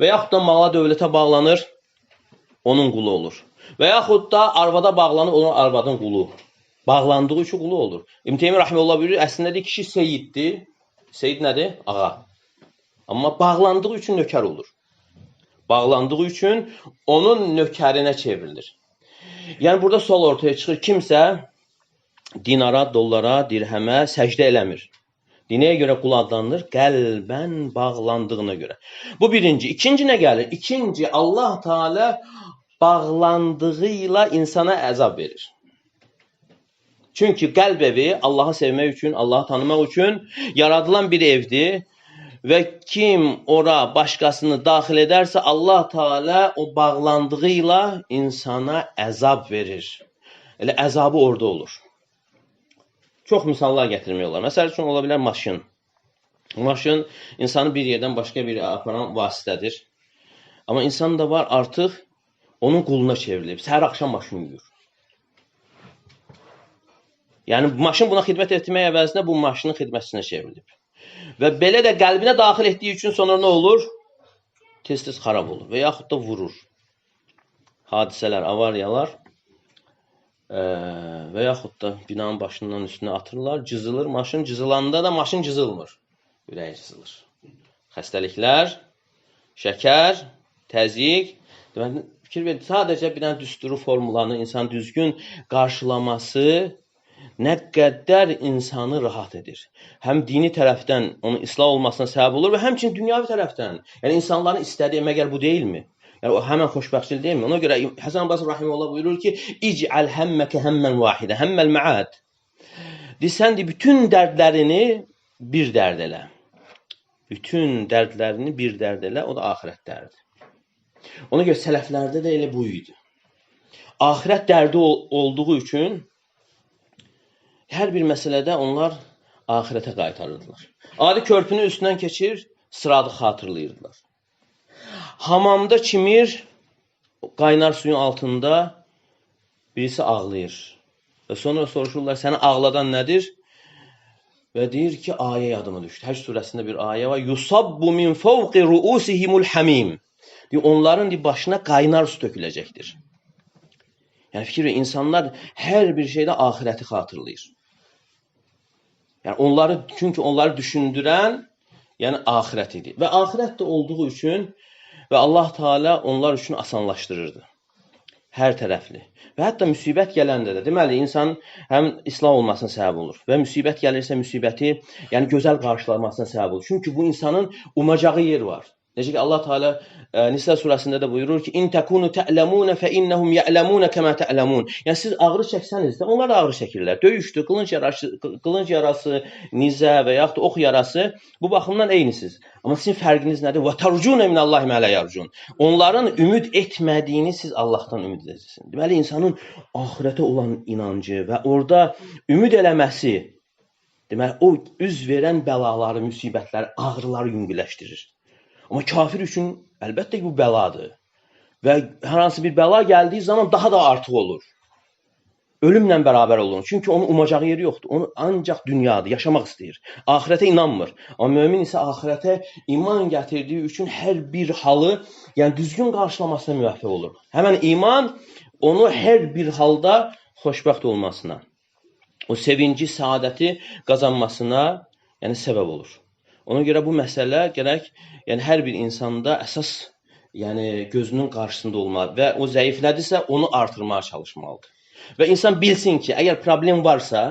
Və yaxud da mala dövlətə bağlanır, onun qulu olur. Və yaxud da arvada bağlanır, onun arvadın qulu. Bağlandığı üçün qulu olur. İbn Teymiyyə rahmeullah buyurur, əslində deyir kişi seyiddir. Seyid nədir? Ağa. Amma bağlandığı üçün nökər olur. Bağlandığı üçün onun nökərinə çevrilir. Yəni burada sual ortaya çıxır. Kimsə dinara, dollara, dirhəmə səcdə eləmir. Dinəyə görə qul adlanır, qəlbən bağlandığına görə. Bu birinci. İkinci nə gəlir? İkinci, Allah Teala bağlandığı ilə insana əzab verir. Çünki qəlb evi Allahı sevmək üçün, Allahı tanımaq üçün yaradılan bir evdir və kim ora başqasını daxil edərsə Allah Teala o bağlandığı ilə insana əzab verir. Elə əzabı orada olur. Çox misallar gətirmək olar. Məsəl üçün ola bilər maşın. Maşın insanı bir yerdən başqa bir aparan vasitədir. Amma insan da var artıq onun quluna çevrilib. Səhər axşam maşın yuyur. Yəni maşın buna xidmət etmək əvəzinə bu maşının xidmətçisinə çevrilib. Və belə də qəlbinə daxil etdiyi üçün sonra nə olur? Tez-tez xarab olur və yaxud da vurur. Hadisələr, avariyalar ə, və yaxud da binanın başından üstünə atırlar, cızılır, maşın cızılanda da maşın cızılmır. Ürəyi cızılır. Xəstəliklər, şəkər, təzyiq, deməli fikir ver, sadəcə bir dənə düsturu formulanı insan düzgün qarşılaması nə qədər insanı rahat edir. Həm dini tərəfdən onun islah olmasına səbəb olur və həmçinin dünyavi tərəfdən. Yəni insanların istədiyi məgər bu deyilmi? Yəni o həmin xoşbəxtçilik deyilmi? Ona görə Həsən Basri rahimehullah buyurur ki: "İc'al hammaka hamman vahidə, hammal ma'ad." Desən de bütün dərdlərini bir dərd elə. Bütün dərdlərini bir dərd elə, o da axirət dərdi. Ona görə sələflərdə də elə bu idi. Axirət dərdi ol olduğu üçün hər bir məsələdə onlar axirətə qaytarırdılar. Adi körpünün üstündən keçir, sıradı xatırlayırdılar. Hamamda çimir, qaynar suyun altında birisi ağlayır. Və sonra soruşurlar, səni ağladan nədir? Və deyir ki, ayə yadıma düşdü. Həc surəsində bir ayə var. Yusabbu min fawqi ruusihimul hamim. Deyir, onların deyir, başına qaynar su töküləcəkdir. Yəni fikir verin, insanlar hər bir şeydə axirəti xatırlayır. Yəni onları çünki onları düşündürən yəni axirət idi. Və axirət də olduğu üçün və Allah Taala onlar üçün asanlaşdırırdı. Hər tərəfli. Və hətta müsibət gələndə də deməli insan həm islah olmasına səbəb olur və müsibət gəlirsə müsibəti yəni gözəl qarşılamasına səbəb olur. Çünki bu insanın umacağı yer var. Necə ki Allah Teala e, Nisa surəsində də buyurur ki: "İn takunu ta'lamun fa innahum ya'lamun kama ta'lamun." Yəni siz ağrı çəksəniz də onlar da ağrı çəkirlər. Döyüşdü, qılınc yarası, qılınc yarası, nizə və yaxud da ox yarası bu baxımdan eynisiniz. Amma sizin fərqiniz nədir? "Və tarcun minallahi ma la yarcun." Onların ümid etmədiyini siz Allahdan ümid edəcəksiniz. Deməli insanın axirətə olan inancı və orada ümid eləməsi deməli o üz verən bəlaları, müsibətləri, ağrıları yüngülləşdirir. Amma kafir üçün əlbəttə ki, bu bəladır. Və hər hansı bir bəla gəldiyi zaman daha da artıq olur. Ölümlə bərabər olur. Çünki onun umacağı yeri yoxdur. Onu ancaq dünyadır, yaşamaq istəyir. Axirətə inanmır. Amma mömin isə axirətə iman gətirdiyi üçün hər bir halı, yəni düzgün qarşılamasına müvəffəq olur. Həmin iman onu hər bir halda xoşbəxt olmasına, o sevinci, səadəti qazanmasına, yəni səbəb olur. Ona görə bu məsələ gərək yəni hər bir insanda əsas yəni gözünün qarşısında olmalı və o zəiflədirsə onu artırmağa çalışmalıdır. Və insan bilsin ki, əgər problem varsa,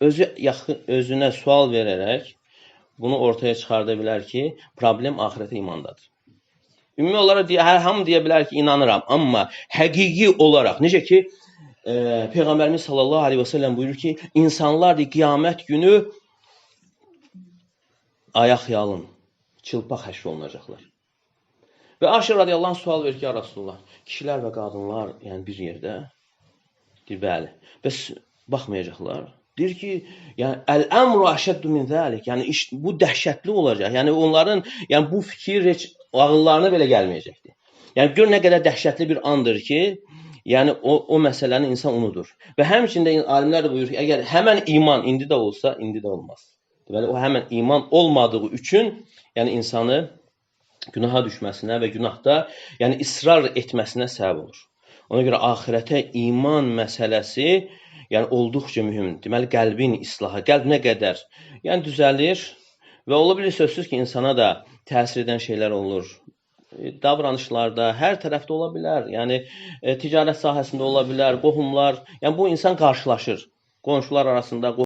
özü yaxın özünə sual verərək bunu ortaya çıxarda bilər ki, problem axirətə imandadır. Ümumi olaraq deyə, hər hamı deyə bilər ki, inanıram, amma həqiqi olaraq necə ki e, Peyğəmbərimiz sallallahu əleyhi və səlləm buyurur ki, insanlar da qiyamət günü ayaq yalın, çılpaq həşr olunacaqlar. Və Aşir radiyallahu anh sual verir ki, Rasulullah, kişilər və qadınlar yəni bir yerdə deyir, bəli. Bəs baxmayacaqlar. Deyir ki, yəni əl-əmru əşəddu min zəlik. Yəni iş bu dəhşətli olacaq. Yəni onların yəni bu fikir heç ağıllarına belə gəlməyəcəkdir. Yəni gör nə qədər dəhşətli bir andır ki, yəni o o məsələni insan unudur. Və həmçində alimlər də buyurur ki, əgər həmin iman indi də olsa, indi də olmaz. Deməli o həmin iman olmadığı üçün, yəni insanı günaha düşməsinə və günahda, yəni israr etməsinə səbəb olur. Ona görə axirətə iman məsələsi yəni olduqca mühümdür. Deməli qəlbin islahı, qəlb nə qədər yəni düzəlir və ola bilər sözsüz ki, insana da təsir edən şeylər olur. E, davranışlarda, hər tərəfdə ola bilər. Yəni e, ticarət sahəsində ola bilər, qohumlar, yəni bu insan qarşılaşır. Qonşular arasında,